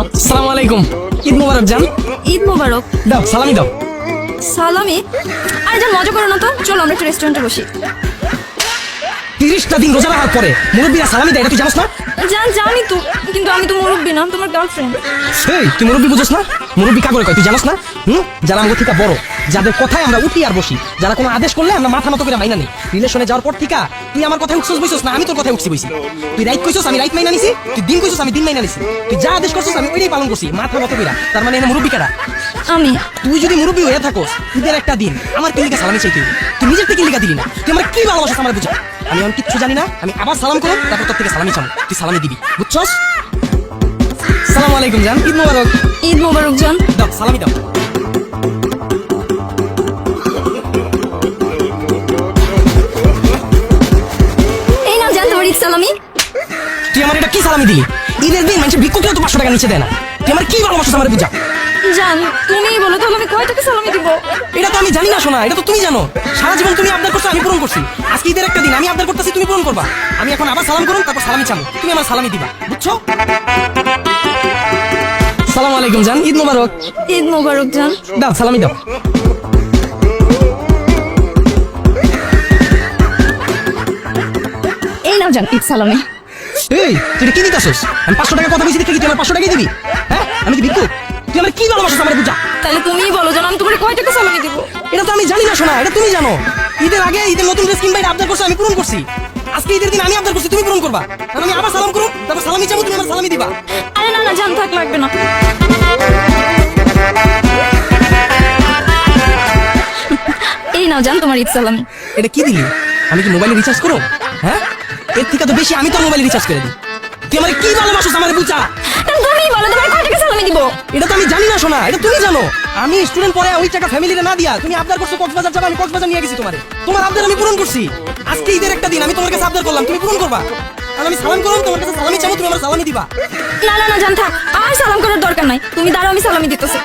আসসালামু আলাইকুম। ঈদ মোবারক জান। ঈদ মোবারক। দাও সালামি দাও। সালামি? আরে যান মজা করো না তো। চলো আমরা একটা রেস্টুরেন্টে বসি। তিরিশটা দিন রোজা রাখার পরে মুরব্বীরা সালামি দেয় এটা তুই জানোস না? জান জানি তো কিন্তু আমি তো মুরব্বী না তোমার গার্লফ্রেন্ড সেই তুই মুরব্বী বুঝোস না? মুরব্বী কাগরে কয় তুই জানোস না? হুম? যারা আমাকে থেকে বড় যাদের কথায় আমরা উঠি আর বসি যারা কোনো আদেশ করলে আমরা মাথা মতো করে মাইনা নিই। রিলেশনে যাওয়ার পর থেকে তুই আমার কথায় উঠছস বইছস না আমি তোর কথায় উঠছি বইছি। তুই রাইট কইছস আমি রাইট মাইনা নিছি তুই দিন কইছস আমি দিন মাইনা নিছি। তুই যা আদেশ করছস আমি ওইটাই পালন করছি মাথা মতো কইরা। তার মানে এনে মুরব্বী কারা আমি। তুই যদি মুরব্বী হয়ে থাকোস ঈদের একটা দিন আমার কিলিকা সালামি চাইতে। তুই নিজের থেকে কিলিকা দিলি না। তুই আমার কি ভালোবাসা আমার বুঝা? আমি এখন কিচ্ছু জানি না। আমি আবার সালাম করব তারপর তোর থেকে সালামি চামো তুই সালামি দিবি বুঝছস? সালাম আলাইকুম জান। ঈদ মোবারক। ঈদ মোবারক জান। দাও সালামি দাও। এই নাও জান তোমার ঈদ সালামি। তুই আমার এটা কি সালামি দিলি? ঈদের দিন মানুষের ভিক্ষুকেও তো পাঁচশো টাকা নিচে দেয় না। তুই আমার কি ভালোবাসা আমার বুঝা? জান তুমিই বলো তাহলে আমি কয় টাকা সালামি দিব? এটা তো আমি জানি না শোনা এটা তো তুমি জানো। সারা জীবন তুমি আবদার করছ আমি পূরণ করছি। আজকে ঈদের একটা দিন আমি আবদার করতেছি তুমি পূরণ করবা। আমি এখন আবার সালাম করুন তারপর সালামি চানো তুমি আমার সালামি দিবা বুঝছ? সালাম আলাইকুম জান ঈদ মোবারক। ঈদ মোবারক জান। দাও সালামি দাও। এই নাও জান ঈদ সালামি। এই তুই কি দিতাছস? আমি পাঁচশো টাকা কথা বলছি দেখে কি তুই আমার পাঁচশো টাকাই দিবি? হ্যাঁ? আমি কি ভিক্ষু তুই আমার কি ভালোবাসা আমার বুঝা? তাহলে তুমিই বলো জান আমি তোমার কয় টাকা সালামি দিব? এটা তো আমি জানি না শোনা এটা তুমি জানো। ঈদের আগে ঈদের নতুন ড্রেস কিনবা এটা আবদার করছ আমি পূরণ করছি। আজকে ঈদের দিন আমি আবদার করছি তুমি পূরণ করবা। আর আমি আবার সালাম করুন তারপর সালামি চাবো তুমি আমার সালামি দিবা। আরে না না জান থাক লাগবে না। এই নাও জান তোমার ঈদ সালামি। এটা কি দিলি? আমি কি মোবাইলে রিচার্জ করো? হ্যাঁ? এর থেকে তো বেশি আমি তো মোবাইলে রিচার্জ করে দিই। তুই আমার কি ভালোবাসো আমার বুঝা? তাহলে বলো তোমার কয় টাকা সালামি দিব। এটা তো আমি জানি না শোনা এটা তুমি জানো। আমি স্টুডেন্ট পরে ওই টাকা ফ্যামিলিতে না দিয়া তুমি আবদার করছ কক্সবাজার যাবে আমি কক্সবাজার নিয়ে গেছি তোমারে। তোমার আবদার আমি পূরণ করছি। আজকে ঈদের একটা দিন আমি তোমার কাছে আবদার করলাম তুমি পূরণ করবা। আর আমি সালাম করলাম তোমার কাছে সালামি চাবো তুমি আমার সালামি দিবা। না না না জান থাক। আর সালাম করার দরকার নাই। তুমি দাঁড়াও আমি সালামি দিতেছি।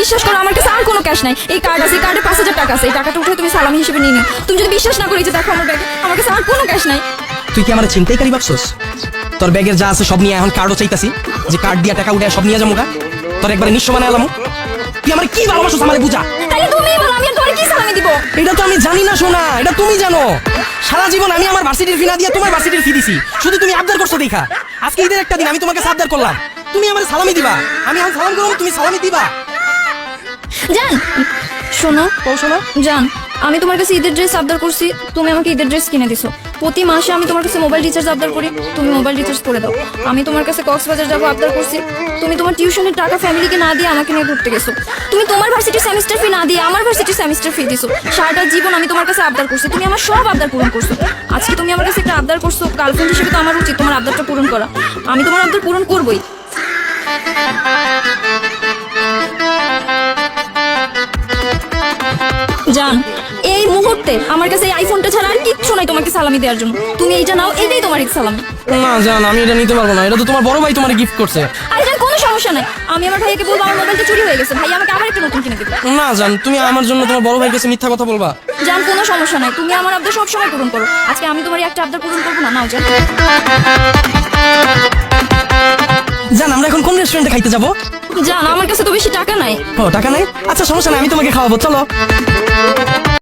বিশ্বাস করো আমার কাছে আর কোনো ক্যাশ নাই। এই কার্ড আছে কার্ডে পাঁচ হাজার টাকা আছে এই টাকাটা উঠে তুমি সালামি হিসেবে নিয়ে নিও। তুমি যদি বিশ্বাস না করি যে দেখো আমার ব্যাগে আমার কাছে আর কোনো ক্যাশ নাই। তুই কি আমার চিন্তাইকারী ভাবছস? তোর ব্যাগের যা আছে সব নিয়ে এখন কার্ডও চাইতাছি। যে কার্ড দিয়া টাকা উঠে সব নিয়ে যাব গা। তোর একবারে নিঃস্ব বানায় এলাম তুই আমার কি ভালোবাসো আমার বুঝা? তাহলে তুমি বলো আমি তোমার কি সালামি দিব? এটা তো আমি জানি না শোনা এটা তুমি জানো। সারা জীবন আমি আমার ভার্সিটির ফি না দিয়ে তোমার ভার্সিটির ফি দিছি। শুধু তুমি আবদার করছ দেখা। আজকে ঈদের একটা দিন আমি তোমাকে আবদার করলাম। তুমি আমার সালামি দিবা। আমি এখন সালাম করব তুমি সালামি দিবা। জান শোনো। কও শোনো। জান আমি তোমার কাছে ঈদের ড্রেস আবদার করছি তুমি আমাকে ঈদের ড্রেস কিনে দিছো। প্রতি মাসে আমি তোমার কাছে মোবাইল রিচার্জ আবদার করি। তুমি মোবাইল রিচার্জ করে দাও। আমি তোমার কাছে কক্সবাজার যাব আবদার করছি। তুমি তোমার টিউশনের টাকা ফ্যামিলিকে না দিয়ে আমাকে নিয়ে ঘুরতে গেছো। তুমি তোমার ভার্সিটির সেমিস্টার ফি না দিয়ে আমার ভার্সিটির সেমিস্টার ফি দিছো। সারাটা জীবন আমি তোমার কাছে আবদার করছি। তুমি আমার সব আবদার পূরণ করছ। আজকে তুমি আমার কাছে একটা আবদার করছ। গার্লফ্রেন্ড হিসেবে তো আমার উচিত তোমার আবদারটা পূরণ করা। আমি তোমার আবদার পূরণ করবোই। মুহূর্তে আমার কাছে এই আইফোনটা ছাড়া আর কিচ্ছু নাই তোমাকে সালামি দেওয়ার জন্য। তুমি এইটা নাও এটাই তোমার ঈদ সালামি। না জান আমি এটা নিতে পারব না। এটা তো তোমার বড় ভাই তোমার গিফট করছে। আরে জান কোনো সমস্যা নাই। আমি আমার ভাইকে বলব আমার মোবাইলটা চুরি হয়ে গেছে। ভাই আমাকে আবার একটা নতুন কিনে দেবে। না জান তুমি আমার জন্য তোমার বড় ভাইয়ের কাছে মিথ্যা কথা বলবা। জান কোনো সমস্যা নাই। তুমি আমার আবদার সব সময় পূরণ করো। আজকে আমি তোমার একটা আবদার পূরণ করব না নাও জান। জান আমরা এখন কোন রেস্টুরেন্টে খাইতে যাব? জান আমার কাছে তো বেশি টাকা নাই। ও টাকা নাই? আচ্ছা সমস্যা নাই আমি তোমাকে খাওয়াবো চলো।